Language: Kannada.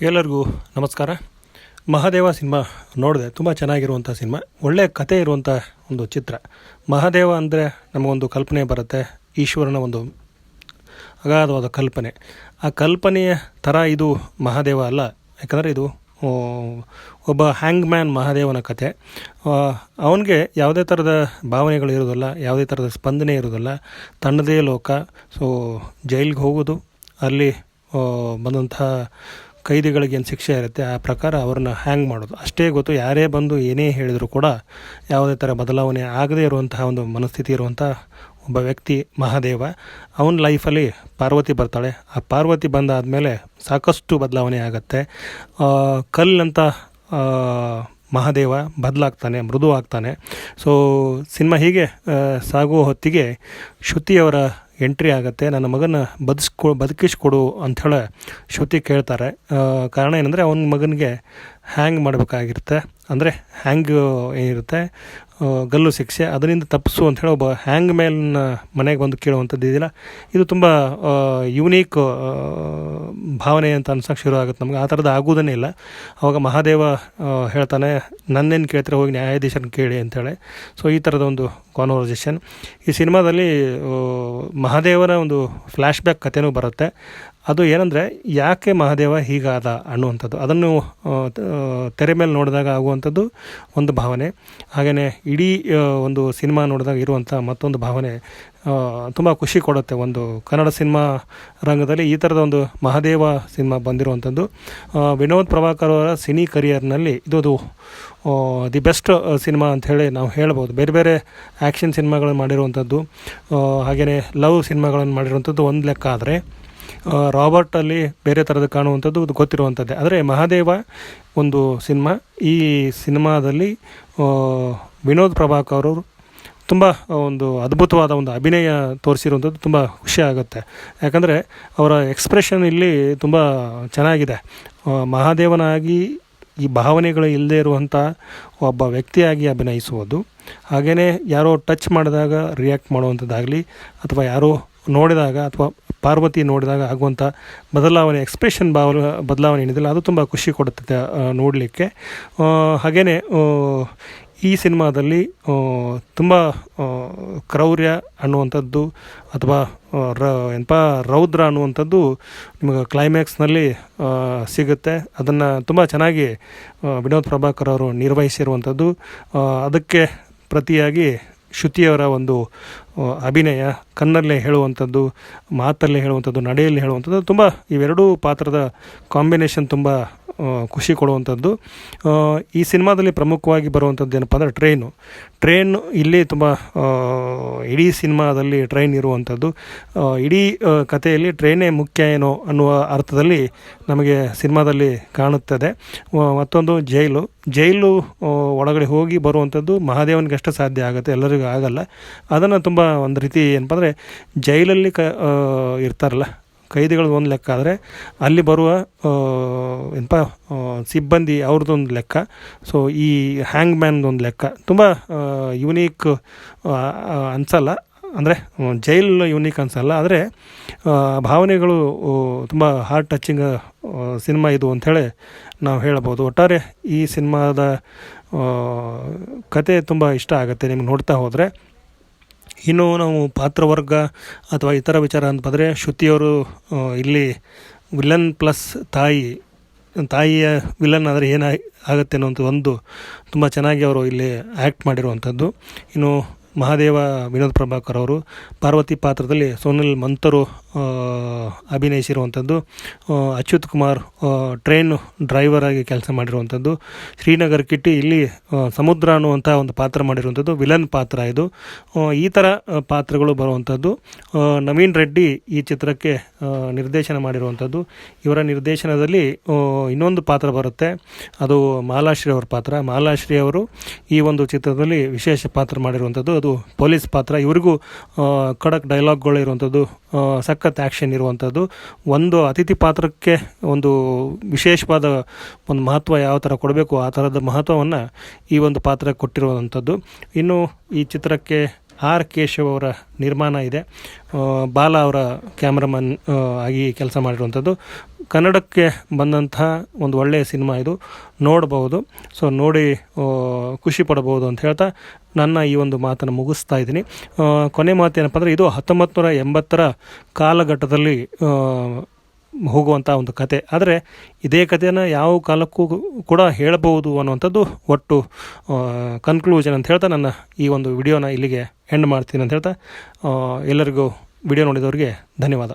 ಎಲ್ಲರಿಗೂ ನಮಸ್ಕಾರ. ಮಹಾದೇವ ಸಿನಿಮಾ ನೋಡಿದೆ ತುಂಬ ಚೆನ್ನಾಗಿರುವಂಥ ಸಿನಿಮಾ ಒಳ್ಳೆಯ ಕತೆ ಇರುವಂಥ ಒಂದು ಚಿತ್ರ. ಮಹಾದೇವ ಅಂದರೆ ನಮಗೊಂದು ಕಲ್ಪನೆ ಬರುತ್ತೆ, ಈಶ್ವರನ ಒಂದು ಅಗಾಧವಾದ ಕಲ್ಪನೆ. ಆ ಕಲ್ಪನೆಯ ಥರ ಇದು ಮಹಾದೇವ ಅಲ್ಲ, ಯಾಕಂದರೆ ಇದು ಒಬ್ಬ ಹ್ಯಾಂಗ್ ಮ್ಯಾನ್ ಮಹಾದೇವನ ಕತೆ ಅವನಿಗೆ ಯಾವುದೇ ಥರದ ಭಾವನೆಗಳು ಇರೋದಿಲ್ಲ ಯಾವುದೇ ಥರದ ಸ್ಪಂದನೆ ಇರೋದಿಲ್ಲ ತನ್ನದೇ ಲೋಕ, ಸೊ, ಜೈಲಿಗೆ ಹೋಗೋದು ಅಲ್ಲಿ ಬಂದಂತಹ ಕೈದಿಗಳಿಗೆ ಏನು ಶಿಕ್ಷೆ ಇರುತ್ತೆ, ಆ ಪ್ರಕಾರ ಅವ್ರನ್ನ ಹ್ಯಾಂಗ್ ಮಾಡೋದು. ಅಷ್ಟೇ ಗೊತ್ತು, ಯಾರೇ ಬಂದು ಏನೇ ಹೇಳಿದರೂ ಕೂಡ ಯಾವುದೇ ಥರ ಬದಲಾವಣೆ ಆಗದೇ ಇರುವಂತಹ ಒಂದು ಮನಸ್ಥಿತಿ ಇರುವಂಥ ಒಬ್ಬ ವ್ಯಕ್ತಿ ಮಹಾದೇವ, ಅವನ ಲೈಫಲ್ಲಿ ಪಾರ್ವತಿ ಬರ್ತಾಳೆ. ಆ ಪಾರ್ವತಿ ಬಂದಾದಮೇಲೆ ಸಾಕಷ್ಟು ಬದಲಾವಣೆ ಆಗುತ್ತೆ. ಕಲ್ಲಂತ ಮಹಾದೇವ ಬದಲಾಗ್ತಾನೆ, ಮೃದು ಆಗ್ತಾನೆ. ಸೊ ಸಿನಿಮಾ ಹೀಗೆ ಸಾಗುವ ಹೊತ್ತಿಗೆ ಶ್ರುತಿಯವರ ಎಂಟ್ರಿ ಆಗುತ್ತೆ, ನನ್ನ ಮಗನ ಬದುಸ್ಕೊ, ಬದುಕಿಸ್ಕೊಡು ಅಂಥೇಳಿ ಶ್ರುತಿ ಕೇಳ್ತಾರೆ. ಕಾರಣ ಏನಂದರೆ, ಅವನ ಮಗನಿಗೆ ಹ್ಯಾಂಗ್ ಮಾಡಬೇಕಾಗಿರುತ್ತೆ. ಅಂದರೆ ಹ್ಯಾಂಗ್ ಏನಿರುತ್ತೆ? ಗಲ್ಲು ಶಿಕ್ಷೆ ಅದರಿಂದ ತಪ್ಪಿಸು ಹೇಳಿ ಒಬ್ಬ ಹ್ಯಾಂಗ್ ಮೇಲ್ನ ಮನೆಗೆ ಬಂದು ಕೇಳುವಂಥದ್ದು ಇದೆಯಲ್ಲ, ಇದು ತುಂಬ ಯುನೀಕ್ ಭಾವನೆ ಅಂತ ಅನ್ಸೋಕೆ ಶುರು ಆಗುತ್ತೆ. ನಮ್ಗೆ ಆ ಥರದ್ದು ಆಗೋದೇ ಇಲ್ಲ. ಅವಾಗ ಮಹಾದೇವ ಹೇಳ್ತಾನೆ, ನನ್ನೇನು ಕೇಳ್ತಾರೆ ಹೋಗಿ ನ್ಯಾಯಾಧೀಶನ ಕೇಳಿ ಅಂತೇಳಿ ಸೊ ಈ ಥರದ ಒಂದು ಕಾನ್ವರ್ಸೇಷನ್ ಈ ಸಿನಿಮಾದಲ್ಲಿ ಮಹಾದೇವನ ಒಂದು ಫ್ಲ್ಯಾಶ್ ಬ್ಯಾಕ್ ಕಥೆನೂ ಬರುತ್ತೆ. ಅದು ಏನಂದರೆ, ಯಾಕೆ ಮಹಾದೇವ ಹೀಗಾದ ಅನ್ನುವಂಥದ್ದು. ಅದನ್ನು ತೆರೆ ಮೇಲೆ ನೋಡಿದಾಗ ಆಗುವಂಥದ್ದು ಒಂದು ಭಾವನೆ. ಹಾಗೆಯೇ ಇಡೀ ಒಂದು ಸಿನಿಮಾ ನೋಡಿದಾಗ ಇರುವಂಥ ಮತ್ತೊಂದು ಭಾವನೆ ತುಂಬ ಖುಷಿ ಕೊಡುತ್ತೆ. ಒಂದು ಕನ್ನಡ ಸಿನಿಮಾ ರಂಗದಲ್ಲಿ ಈ ಥರದ ಒಂದು ಮಹಾದೇವ ಸಿನಿಮಾ ಬಂದಿರುವಂಥದ್ದು. ವಿನೋದ್ ಪ್ರಭಾಕರ್ ಅವರ ಸಿನಿ ಕರಿಯರ್ನಲ್ಲಿ ಇದು ದಿ ಬೆಸ್ಟ್ ಸಿನಿಮಾ ಅಂಥೇಳಿ ನಾವು ಹೇಳ್ಬೋದು. ಬೇರೆ ಬೇರೆ ಆ್ಯಕ್ಷನ್ ಸಿನಿಮಾಗಳನ್ನು ಮಾಡಿರುವಂಥದ್ದು. ಹಾಗೆಯೇ ಲವ್ ಸಿನಿಮಾಗಳನ್ನು ಮಾಡಿರುವಂಥದ್ದು ಒಂದು ಲೆಕ್ಕ ಆದರೆ ರಾಬರ್ಟಲ್ಲಿ ಬೇರೆ ಥರದ ಕಾಣುವಂಥದ್ದು ಅದು ಗೊತ್ತಿರುವಂಥದ್ದೇ. ಆದರೆ ಮಹಾದೇವ ಒಂದು ಸಿನಿಮಾ. ಈ ಸಿನಿಮಾದಲ್ಲಿ ವಿನೋದ್ ಪ್ರಭಾಕರ್ ಅವರು ತುಂಬ ಒಂದು ಅದ್ಭುತವಾದ ಒಂದು ಅಭಿನಯ ತೋರಿಸಿರುವಂಥದ್ದು ತುಂಬ ಖುಷಿ ಆಗುತ್ತೆ. ಯಾಕಂದರೆ ಅವರ ಎಕ್ಸ್ಪ್ರೆಷನ್ ಇಲ್ಲಿ ತುಂಬ ಚೆನ್ನಾಗಿದೆ. ಮಹಾದೇವನಾಗಿ ಈ ಭಾವನೆಗಳು ಇಲ್ಲದೇ ಇರುವಂಥ ಒಬ್ಬ ವ್ಯಕ್ತಿಯಾಗಿ ಅಭಿನಯಿಸುವುದು. ಹಾಗೆಯೇ ಯಾರೋ ಟಚ್ ಮಾಡಿದಾಗ ರಿಯಾಕ್ಟ್ ಮಾಡುವಂಥದ್ದಾಗಲಿ ಅಥವಾ ಯಾರೋ ನೋಡಿದಾಗ ಅಥವಾ ಪಾರ್ವತಿ ನೋಡಿದಾಗ ಆಗುವಂಥ ಬದಲಾವಣೆ ಎಕ್ಸ್ಪ್ರೆಷನ್ ಭಾವ ಬದಲಾವಣೆ ಏನಿದೆಯಲ್ಲ, ಅದು ತುಂಬ ಖುಷಿ ಕೊಡುತ್ತೆ ನೋಡಲಿಕ್ಕೆ. ಹಾಗೆಯೇ ಈ ಸಿನಿಮಾದಲ್ಲಿ ತುಂಬ ಕ್ರೌರ್ಯ ಅನ್ನುವಂಥದ್ದು ಅಥವಾ ರ ಏನಪ್ಪ ರೌದ್ರ ಅನ್ನುವಂಥದ್ದು ನಿಮಗೆ ಕ್ಲೈಮ್ಯಾಕ್ಸ್ನಲ್ಲಿ ಸಿಗುತ್ತೆ. ಅದನ್ನು ತುಂಬ ಚೆನ್ನಾಗಿ ವಿನೋದ್ ಪ್ರಭಾಕರ್ ಅವರು ನಿರ್ವಹಿಸಿರುವಂಥದ್ದು. ಅದಕ್ಕೆ ಪ್ರತಿಯಾಗಿ ಶ್ರುತಿಯವರ ಒಂದು ಅಭಿನಯ ಕಣ್ಣಲ್ಲೇ ಹೇಳುವಂಥದ್ದು ಮಾತಲ್ಲೇ ಹೇಳುವಂಥದ್ದು ನಡೆಯಲ್ಲಿ ಹೇಳುವಂಥದ್ದು ತುಂಬ ಇವೆರಡೂ ಪಾತ್ರದ ಕಾಂಬಿನೇಷನ್ ತುಂಬ ಖುಷಿ ಕೊಡುವಂಥದ್ದು. ಈ ಸಿನಿಮಾದಲ್ಲಿ ಪ್ರಮುಖವಾಗಿ ಬರುವಂಥದ್ದು ಏನಪ್ಪ ಅಂದರೆ ಟ್ರೈನು. ಟ್ರೈನ್ ಇಲ್ಲಿ ತುಂಬ ಇಡೀ ಸಿನಿಮಾದಲ್ಲಿ ಟ್ರೈನ್ ಇರುವಂಥದ್ದು. ಇಡೀ ಕಥೆಯಲ್ಲಿ ಟ್ರೈನೇ ಮುಖ್ಯ ಏನೋ ಅನ್ನುವ ಅರ್ಥದಲ್ಲಿ ನಮಗೆ ಸಿನಿಮಾದಲ್ಲಿ ಕಾಣುತ್ತದೆ. ಮತ್ತೊಂದು ಜೈಲು. ಜೈಲು ಒಳಗಡೆ ಹೋಗಿ ಬರುವಂಥದ್ದು ಮಹಾದೇವನಿಗಷ್ಟೇ ಸಾಧ್ಯ ಆಗುತ್ತೆ. ಎಲ್ಲರಿಗೂ ಆಗಲ್ಲ. ಅದನ್ನು ತುಂಬ ಒಂದು ರೀತಿ ಏನಪ್ಪ ಅಂದರೆ ಜೈಲಲ್ಲಿ ಕ ಇರ್ತಾರಲ್ಲ ಕೈದಿಗಳು ಒಂದು ಲೆಕ್ಕ. ಆದರೆ ಅಲ್ಲಿ ಬರುವ ಏನಪ್ಪ ಸಿಬ್ಬಂದಿ ಅವ್ರದ್ದೊಂದು ಲೆಕ್ಕ. ಸೊ ಈ ಹ್ಯಾಂಗ್ ಮ್ಯಾನ್ದೊಂದು ಲೆಕ್ಕ. ತುಂಬ ಯುನೀಕ್ ಅನಿಸಲ್ಲ. ಅಂದರೆ ಜೈಲ್ ಯುನೀಕ್ ಅನಿಸಲ್ಲ. ಆದರೆ ಭಾವನೆಗಳು ತುಂಬ ಹಾರ್ಟ್ ಟಚಿಂಗ್ ಸಿನಿಮಾ ಇದು ಅಂಥೇಳಿ ನಾವು ಹೇಳ್ಬೋದು ಒಟ್ಟಾರೆ ಈ ಸಿನಿಮಾದ ಕತೆ ತುಂಬ ಇಷ್ಟ ಆಗುತ್ತೆ. ನಿಮ್ಗೆ ನೋಡ್ತಾ ಹೋದರೆ ಇನ್ನು ನಾವು ಪಾತ್ರವರ್ಗ ಅಥವಾ ಇತರ ವಿಚಾರ ಅಂತ ಬಂದರೆ ಶ್ರುತಿಯವರು ಇಲ್ಲಿ ವಿಲನ್ ಪ್ಲಸ್ ತಾಯಿ, ತಾಯಿಯ ವಿಲನ್ ಆದರೆ ಏನಾಗುತ್ತೆ ಆಗುತ್ತೆ ಅನ್ನೋಂಥ ಒಂದು ತುಂಬ ಚೆನ್ನಾಗಿ ಅವರು ಇಲ್ಲಿ ಆ್ಯಕ್ಟ್ ಮಾಡಿರುವಂಥದ್ದು. ಇನ್ನು ಮಹಾದೇವ ವಿನೋದ್ ಪ್ರಭಾಕರ್ ಅವರು ಪಾರ್ವತಿ ಪಾತ್ರದಲ್ಲಿ ಸೋನಲ್ ಮಂತರು ಅಭಿನಯಿಸಿರುವಂಥದ್ದು ಅಚ್ಯುತ್ ಕುಮಾರ್ ಟ್ರೈನ್ ಡ್ರೈವರ್ ಆಗಿ ಕೆಲಸ ಮಾಡಿರುವಂಥದ್ದು ಶ್ರೀನಗರ್ ಕಿಟ್ಟಿ ಇಲ್ಲಿ ಸಮುದ್ರ ಅನ್ನುವಂಥ ಒಂದು ಪಾತ್ರ ಮಾಡಿರುವಂಥದ್ದು ವಿಲನ್ ಪಾತ್ರ ಇದು. ಈ ಥರ ಪಾತ್ರಗಳು ಬರುವಂಥದ್ದು ನವೀನ್ ರೆಡ್ಡಿ ಈ ಚಿತ್ರಕ್ಕೆ ನಿರ್ದೇಶನ ಮಾಡಿರುವಂಥದ್ದು ಇವರ ನಿರ್ದೇಶನದಲ್ಲಿ ಇನ್ನೊಂದು ಪಾತ್ರ ಬರುತ್ತೆ. ಅದು ಮಾಲಾಶ್ರೀ ಅವರ ಪಾತ್ರ. ಮಾಲಾಶ್ರೀ ಅವರು ಈ ಒಂದು ಚಿತ್ರದಲ್ಲಿ ವಿಶೇಷ ಪಾತ್ರ ಮಾಡಿರುವಂಥದ್ದು ಅದು ಪೊಲೀಸ್ ಪಾತ್ರ, ಇವರಿಗೂ ಖಡಕ್ ಡೈಲಾಗ್ಗಳು ಇರುವಂಥದ್ದು ಸಖತ್ ಆ್ಯಕ್ಷನ್ ಇರುವಂಥದ್ದು. ಒಂದು ಅತಿಥಿ ಪಾತ್ರಕ್ಕೆ ಒಂದು ವಿಶೇಷವಾದ ಒಂದು ಮಹತ್ವ ಯಾವ ಥರ ಕೊಡಬೇಕು, ಆ ಥರದ ಮಹತ್ವವನ್ನು ಈ ಒಂದು ಪಾತ್ರ ಕೊಟ್ಟಿರುವಂಥದ್ದು. ಇನ್ನು ಈ ಚಿತ್ರಕ್ಕೆ ಆರ್ ಕೇಶವ್ ಅವರ ನಿರ್ಮಾಣ ಇದೆ. ಬಾಲ ಅವರ ಕ್ಯಾಮ್ರಾಮನ್ ಆಗಿ ಕೆಲಸ ಮಾಡಿರುವಂಥದ್ದು. ಕನ್ನಡಕ್ಕೆ ಬಂದಂತಹ ಒಂದು ಒಳ್ಳೆಯ ಸಿನಿಮಾ ಇದು. ನೋಡಬಹುದು ಸೊ, ನೋಡಿ ಖುಷಿ ಪಡಬಹುದು ಅಂತ ಹೇಳ್ತಾ ನನ್ನ ಈ ಒಂದು ಮಾತನ್ನು ಮುಗಿಸ್ತಾ ಇದ್ದೀನಿ. ಕೊನೆ ಮಾತು ಏನಪ್ಪ ಅಂದರೆ ಇದು ಹತ್ತೊಂಬತ್ತು ನೂರ ಎಂಬತ್ತರ ಕಾಲಘಟ್ಟದಲ್ಲಿ ಹೋಗುವಂಥ ಒಂದು ಕತೆ. ಆದರೆ ಇದೇ ಕಥೆಯನ್ನು ಯಾವ ಕಾಲಕ್ಕೂ ಕೂಡ ಹೇಳಬಹುದು ಅನ್ನುವಂಥದ್ದು ಒಟ್ಟು ಕನ್ಕ್ಲೂಷನ್ ಅಂತ ಹೇಳ್ತಾ ನನ್ನ ಈ ಒಂದು ವಿಡಿಯೋನ ಇಲ್ಲಿಗೆ ಎಂಡ್ ಮಾಡ್ತೀನಿ ಅಂತ ಹೇಳ್ತಾ ಎಲ್ಲರಿಗೂ ವಿಡಿಯೋ ನೋಡಿದವರಿಗೆ ಧನ್ಯವಾದ.